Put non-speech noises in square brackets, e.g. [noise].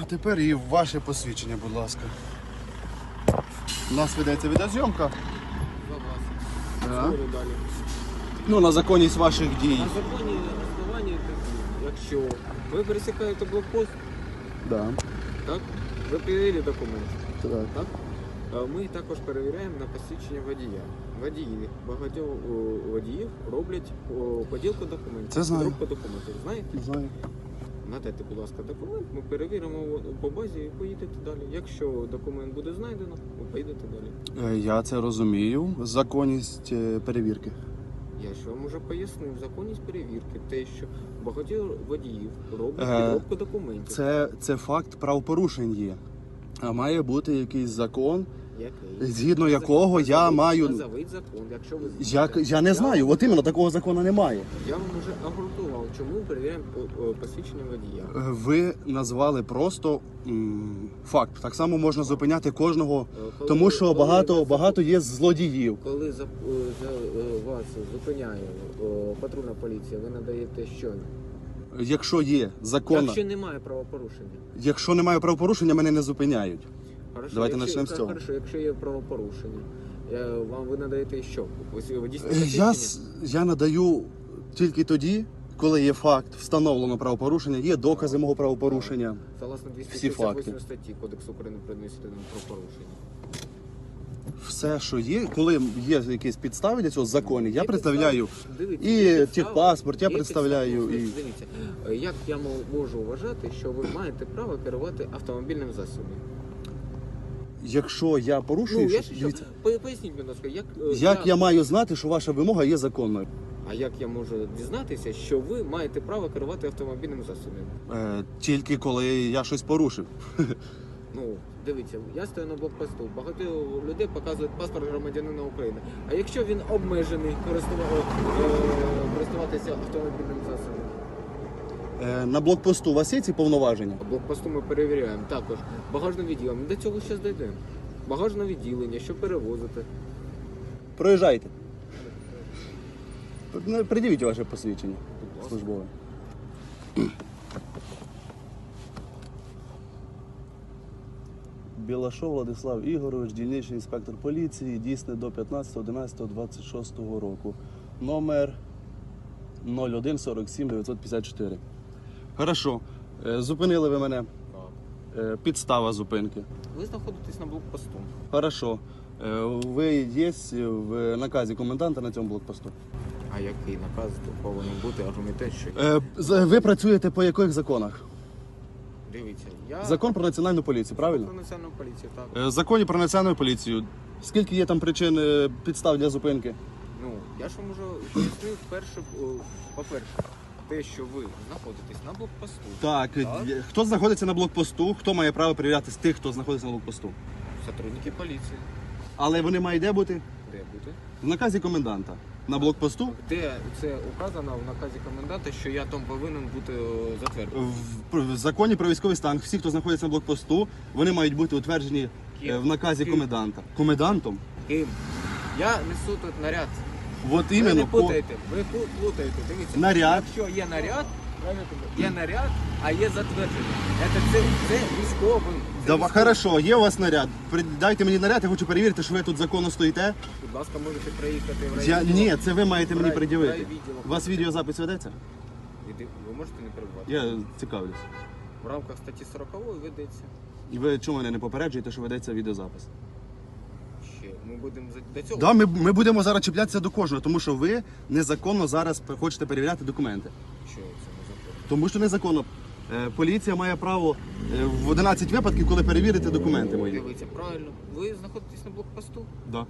А тепер і ваше посвідчення, будь ласка. У нас ведеться відеозйомка. За вас. Да. Говорю далі. Ну, на законність ваших дій. На законі основанні, якщо ви пересікаєте блокпост, Да. так? Ви перевірили документ, Так. так? А Ми також перевіряємо на посвідчення водія. Водії, багатьох о, водіїв роблять о, поділку документів. Це знаю. Підробку документів. Знаєте? Знаю. Надайте, будь ласка, документ, ми перевіримо по базі і поїдете далі. Якщо документ буде знайдено, ви поїдете далі. Е, Я це розумію. Законність е, перевірки. Я ж вам уже пояснив законність перевірки, те, що багатьох водіїв роблять Е, підробку документів. Це, це факт правопорушень є. А має бути якийсь закон, Який? згідно якого я Назовіть- маю- Назовіть закон, якщо ви Я, знаєте. я не знаю, от іменно такого закону немає. Я вам вже обґрунтував, чому перевіряємо посвідчення водія. Е, Ви назвали просто м, факт. Так само можна зупиняти кожного, Е, коли- тому що коли багато, вас- багато є злодіїв. Коли за, е, за вас зупиняє патрульна поліція, ви надаєте що? Якщо є законна, Якщо немає правопорушення. якщо немає правопорушення, мене не зупиняють. Хорошо, Давайте якщо, почнемо з цього. Хорошо, якщо є правопорушення, е, вам ви надаєте що? Ось водійське Е, Я, посвідчення? с- я надаю тільки тоді, коли є факт, встановлено правопорушення, є докази мого правопорушення. Всі факти. 268 статті Кодексу України про адміністративне правопорушення. Все, що є, коли є якісь підстави для цього закони, я Є представляю. підстави. Дивіться, і підстави, техпаспорт я є представляю, підстави. і- Дивіться, е, як я мо- можу вважати, що ви маєте право керувати автомобільним засобом? Якщо я порушую, Ну, я що- що, дивіться, по- поясніть, будь ласка, як, е, як я маю знати, що ваша вимога є законною? А як я можу дізнатися, що ви маєте право керувати автомобільним засобом? Е, тільки коли я щось порушив. [laughs] Ну, дивіться, я стою на блокпосту, багато людей показують паспорт громадянина України. А якщо він обмежений користува- е, користуватися автомобільним засобом? Е, на блокпосту у вас є ці повноваження? Блокпосту ми перевіряємо також. Багажне відділення. До цього ще дійдемо. Багажне відділення, що перевозити. Проїжджайте. Ну, Придивіть ваше посвідчення службове. Білашов Владислав Ігорович, дільничний інспектор поліції, дійсне до 15.11.26 року. Номер 01 47 954. Хорошо. Е, Зупинили ви мене. Е, Підстава зупинки. Ви знаходитесь на блокпосту. Хорошо. Е, Ви є в наказі коменданта на цьому блокпосту? А який наказ повинен бути аргументет, що Е, з- Ви працюєте по яких законах? дивіться, я Закон про національну поліцію, правильно? про національну поліцію, так. Е, В законі про національну поліцію. Скільки є там причин е, підстав для зупинки? Ну, я ж вам уже пояснив перше, о, по-перше, те, що ви знаходитесь на блокпосту. Так, е, Так. хто знаходиться на блокпосту, хто має право перевіряти з тих, хто знаходиться на блокпосту? Сотрудники поліції. Але вони мають де бути? Де бути? В наказі коменданта. На блокпосту Де це указано в наказі коменданта, що я там повинен бути о, затверджений? в, в законі про військовий стан. Всі, хто знаходиться на блокпосту, вони мають бути утверджені е, в наказі Ким? коменданта. Комендантом? Ким? Я несу тут наряд. От ви не іменно ко- путаєте, ви плутаєте. Дивіться. Наряд. Якщо є наряд, є наряд, а є затвердження. Це, це, це військовий. Це Да, військовий. хорошо, є у вас наряд. При- Дайте мені наряд, я хочу перевірити, що ви тут законно стоїте. Будь ласка, можете приїхати в Я, ні, це ви маєте мені Рай- пред'явити. райвідділ. У вас відеозапис ведеться? Іди- Ви можете не перебувати. Я цікавлюсь. В рамках статті 40 ведеться. І ви чому мене не попереджуєте, що ведеться відеозапис? Ще ми будемо за- до цього. Да, ми, ми будемо зараз чіплятися до кожного, тому що ви незаконно зараз хочете перевіряти документи. Що це не законно? Тому що незаконно. Е, Поліція має право е, в 11 випадків, коли перевірити документи мої. Дивіться, правильно. Ви знаходитесь на блокпосту. Да.